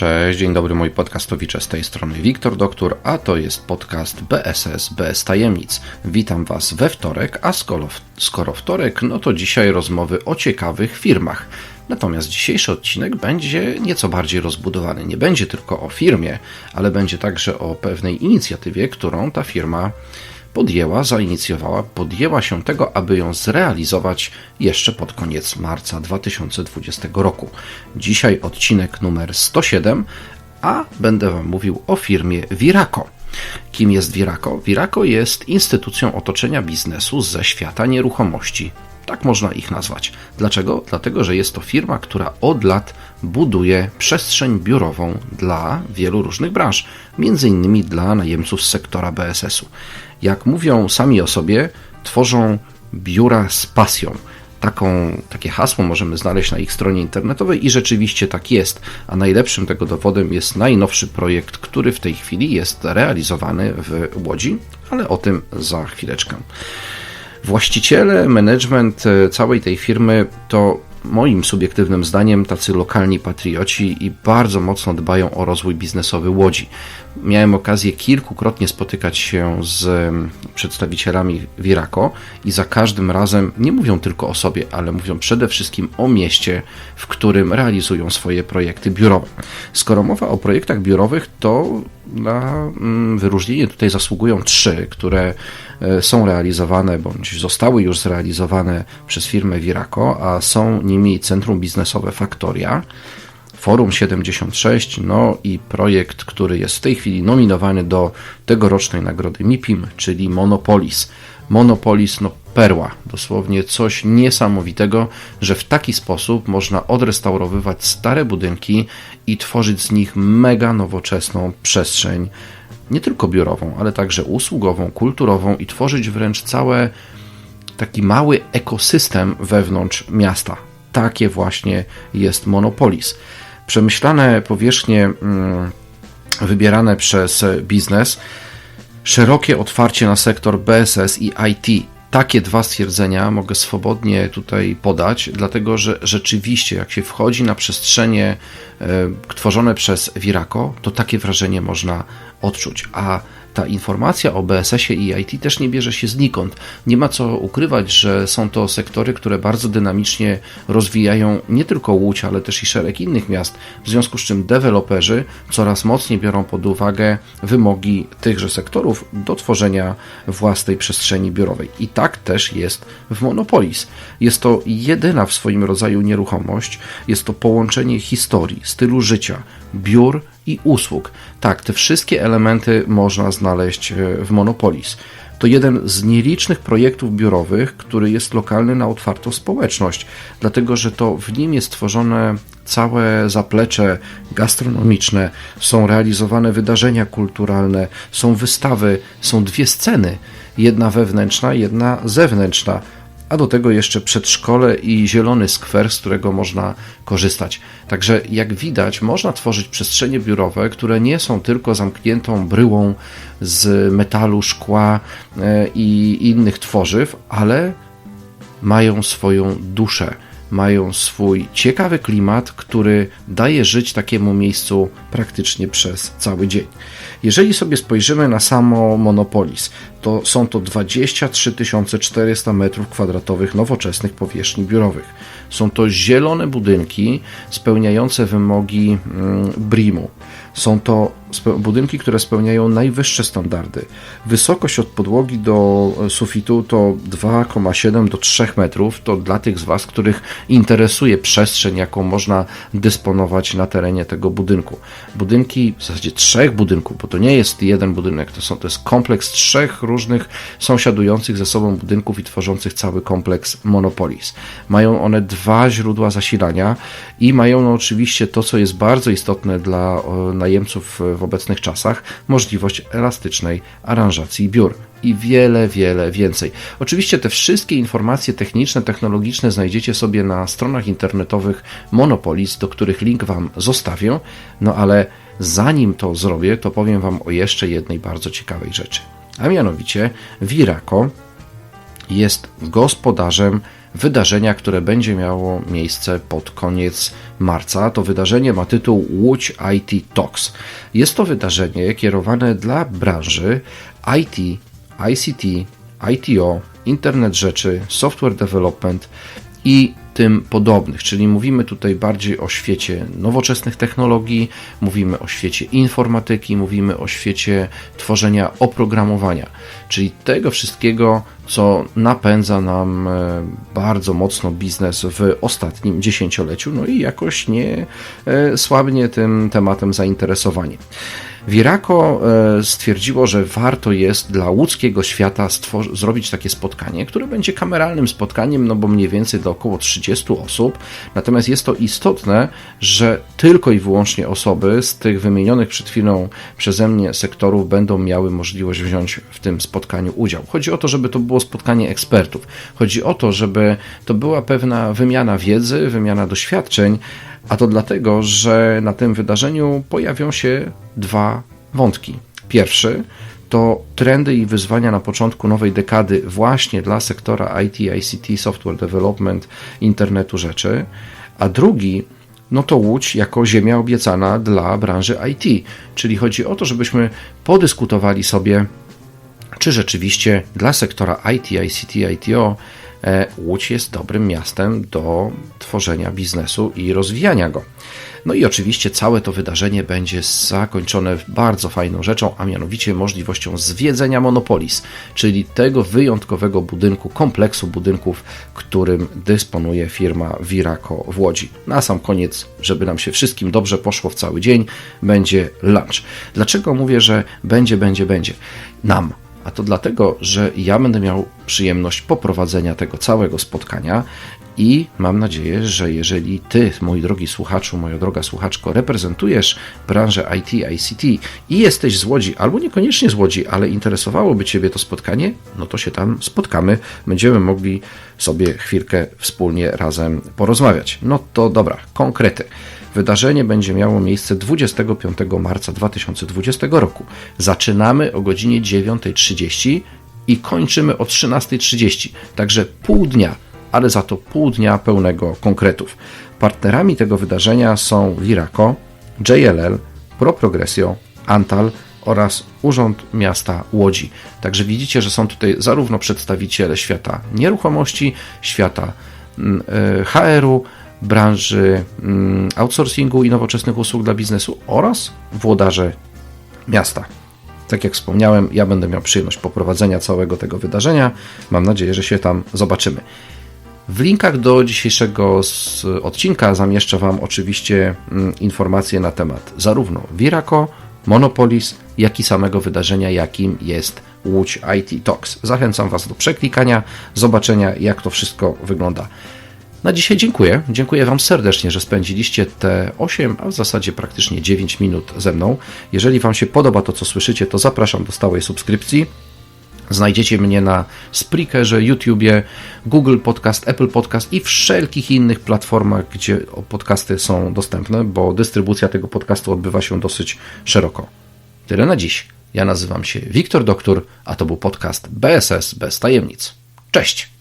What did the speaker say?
Cześć, dzień dobry moi podcastowicze, z tej strony Wiktor Doktor, a to jest podcast BSS bez tajemnic. Witam Was we wtorek, a skoro, skoro wtorek, no to dzisiaj rozmowy o ciekawych firmach. Natomiast dzisiejszy odcinek będzie nieco bardziej rozbudowany. Nie będzie tylko o firmie, ale będzie także o pewnej inicjatywie, którą ta firma podjęła, zainicjowała, podjęła się tego, aby ją zrealizować jeszcze pod koniec marca 2020 roku. Dzisiaj odcinek numer 107, a będę Wam mówił o firmie Viraco. Kim jest Viraco? Viraco jest instytucją otoczenia biznesu ze świata nieruchomości. Tak można ich nazwać. Dlaczego? Dlatego, że jest to firma, która od lat buduje przestrzeń biurową dla wielu różnych branż, między innymi dla najemców z sektora BSS-u. Jak mówią sami o sobie, tworzą biura z pasją. Taką, takie hasło możemy znaleźć na ich stronie internetowej i rzeczywiście tak jest. A najlepszym tego dowodem jest najnowszy projekt, który w tej chwili jest realizowany w Łodzi, ale o tym za chwileczkę. Właściciele, management e, całej tej firmy to moim subiektywnym zdaniem tacy lokalni patrioci i bardzo mocno dbają o rozwój biznesowy Łodzi. Miałem okazję kilkukrotnie spotykać się z przedstawicielami Viraco i za każdym razem nie mówią tylko o sobie, ale mówią przede wszystkim o mieście, w którym realizują swoje projekty biurowe. Skoro mowa o projektach biurowych, to na mm, wyróżnienie tutaj zasługują trzy, które są realizowane bądź zostały już zrealizowane przez firmę Viraco, a są nimi Centrum Biznesowe Faktoria, Forum 76, no i projekt, który jest w tej chwili nominowany do tegorocznej nagrody MIPIM, czyli Monopolis. Monopolis, no perła, dosłownie coś niesamowitego, że w taki sposób można odrestaurowywać stare budynki i tworzyć z nich mega nowoczesną przestrzeń, nie tylko biurową, ale także usługową, kulturową i tworzyć wręcz całe taki mały ekosystem wewnątrz miasta. Takie właśnie jest Monopolis. Przemyślane powierzchnie mm, wybierane przez biznes, szerokie otwarcie na sektor BSS i IT. Takie dwa stwierdzenia mogę swobodnie tutaj podać, dlatego że rzeczywiście, jak się wchodzi na przestrzenie e, tworzone przez Viraco, to takie wrażenie można odczuć. A ta informacja o BSS-ie i IT też nie bierze się znikąd. Nie ma co ukrywać, że są to sektory, które bardzo dynamicznie rozwijają nie tylko Łódź, ale też i szereg innych miast, w związku z czym deweloperzy coraz mocniej biorą pod uwagę wymogi tychże sektorów do tworzenia własnej przestrzeni biurowej. I tak też jest w Monopolis. Jest to jedyna w swoim rodzaju nieruchomość, jest to połączenie historii, stylu życia, biur i usług. Tak, te wszystkie elementy można znaleźć e, w Monopolis. To jeden z nielicznych projektów biurowych, który jest lokalny na otwartą społeczność, dlatego że to w nim jest tworzone całe zaplecze gastronomiczne, są realizowane wydarzenia kulturalne, są wystawy, są dwie sceny, jedna wewnętrzna, jedna zewnętrzna a do tego jeszcze przedszkole i zielony skwer, z którego można korzystać. Także jak widać, można tworzyć przestrzenie biurowe, które nie są tylko zamkniętą bryłą z metalu, szkła e, i innych tworzyw, ale mają swoją duszę mają swój ciekawy klimat, który daje żyć takiemu miejscu praktycznie przez cały dzień. Jeżeli sobie spojrzymy na samo Monopolis, to są to 23 400 m2 nowoczesnych powierzchni biurowych. Są to zielone budynki spełniające wymogi mm, BRIM-u. Są to budynki, które spełniają najwyższe standardy. Wysokość od podłogi do e, sufitu to 2,7 do 3 metrów. To dla tych z Was, których interesuje przestrzeń, jaką można dysponować na terenie tego budynku. Budynki, w zasadzie trzech budynków, bo to nie jest jeden budynek, to, są, to jest kompleks trzech różnych sąsiadujących ze sobą budynków i tworzących cały kompleks Monopolis. Mają one dwa źródła zasilania i mają no, oczywiście to, co jest bardzo istotne dla najemców w obecnych czasach, możliwość elastycznej aranżacji biur i wiele, wiele więcej. Oczywiście te wszystkie informacje techniczne, technologiczne znajdziecie sobie na stronach internetowych Monopolis, do których link Wam zostawię, no ale zanim to zrobię, to powiem Wam o jeszcze jednej bardzo ciekawej rzeczy. A mianowicie Viraco jest gospodarzem wydarzenia, które będzie miało miejsce pod koniec marca. To wydarzenie ma tytuł Łódź IT Talks. Jest to wydarzenie kierowane dla branży IT, ICT, ITO, Internet Rzeczy, Software Development i tym podobnych, czyli mówimy tutaj bardziej o świecie nowoczesnych technologii, mówimy o świecie informatyki, mówimy o świecie tworzenia oprogramowania, czyli tego wszystkiego, co napędza nam e, bardzo mocno biznes w ostatnim dziesięcioleciu, no i jakoś nie e, słabnie tym tematem zainteresowanie. Viraco e, stwierdziło, że warto jest dla łódzkiego świata zrobić takie spotkanie, które będzie kameralnym spotkaniem, no bo mniej więcej do około 30 osób. Natomiast jest to istotne, że tylko i wyłącznie osoby z tych wymienionych przed chwilą przeze mnie sektorów będą miały możliwość wziąć w tym spotkaniu udział. Chodzi o to, żeby to było spotkanie ekspertów. Chodzi o to, żeby to była pewna wymiana wiedzy, wymiana doświadczeń, a to dlatego, że na tym wydarzeniu pojawią się dwa wątki. Pierwszy to trendy i wyzwania na początku nowej dekady właśnie dla sektora IT, ICT, software development, internetu rzeczy, a drugi no to Łódź jako ziemia obiecana dla branży IT. Czyli chodzi o to, żebyśmy podyskutowali sobie, czy rzeczywiście dla sektora IT, ICT, ITO E, Łódź jest dobrym miastem do tworzenia biznesu i rozwijania go. No i oczywiście całe to wydarzenie będzie zakończone bardzo fajną rzeczą, a mianowicie możliwością zwiedzenia Monopolis, czyli tego wyjątkowego budynku, kompleksu budynków, którym dysponuje firma Viraco w Łodzi. Na sam koniec, żeby nam się wszystkim dobrze poszło w cały dzień, będzie lunch. Dlaczego mówię, że będzie, będzie, będzie? Nam, a to dlatego, że ja będę miał przyjemność poprowadzenia tego całego spotkania i mam nadzieję, że jeżeli ty, mój drogi słuchaczu, moja droga słuchaczko, reprezentujesz branżę IT, ICT i jesteś z Łodzi, albo niekoniecznie z Łodzi, ale interesowałoby Ciebie to spotkanie, no to się tam spotkamy. Będziemy mogli sobie chwilkę wspólnie razem porozmawiać. No to dobra, konkrety. Wydarzenie będzie miało miejsce 25 marca 2020 roku. Zaczynamy o godzinie 9.30 i kończymy o 13.30, także pół dnia, ale za to pół dnia pełnego konkretów. Partnerami tego wydarzenia są Viraco, JLL, ProProgresio, Antal oraz Urząd Miasta Łodzi. Także widzicie, że są tutaj zarówno przedstawiciele świata nieruchomości, świata mm, e, HR-u, branży mm, outsourcingu i nowoczesnych usług dla biznesu oraz włodarze miasta. Tak jak wspomniałem, ja będę miał przyjemność poprowadzenia całego tego wydarzenia. Mam nadzieję, że się tam zobaczymy. W linkach do dzisiejszego odcinka zamieszczę Wam oczywiście mm, informacje na temat zarówno Viraco, Monopolis, jak i samego wydarzenia, jakim jest Łódź IT Talks. Zachęcam Was do przeklikania, zobaczenia, jak to wszystko wygląda. Na dzisiaj dziękuję. Dziękuję Wam serdecznie, że spędziliście te 8, a w zasadzie praktycznie 9 minut ze mną. Jeżeli Wam się podoba to, co słyszycie, to zapraszam do stałej subskrypcji. Znajdziecie mnie na Spreakerze, YouTubie, Google Podcast, Apple Podcast i wszelkich innych platformach, gdzie podcasty są dostępne, bo dystrybucja tego podcastu odbywa się dosyć szeroko. Tyle na dziś. Ja nazywam się Wiktor Doktor, a to był podcast BSS bez tajemnic. Cześć!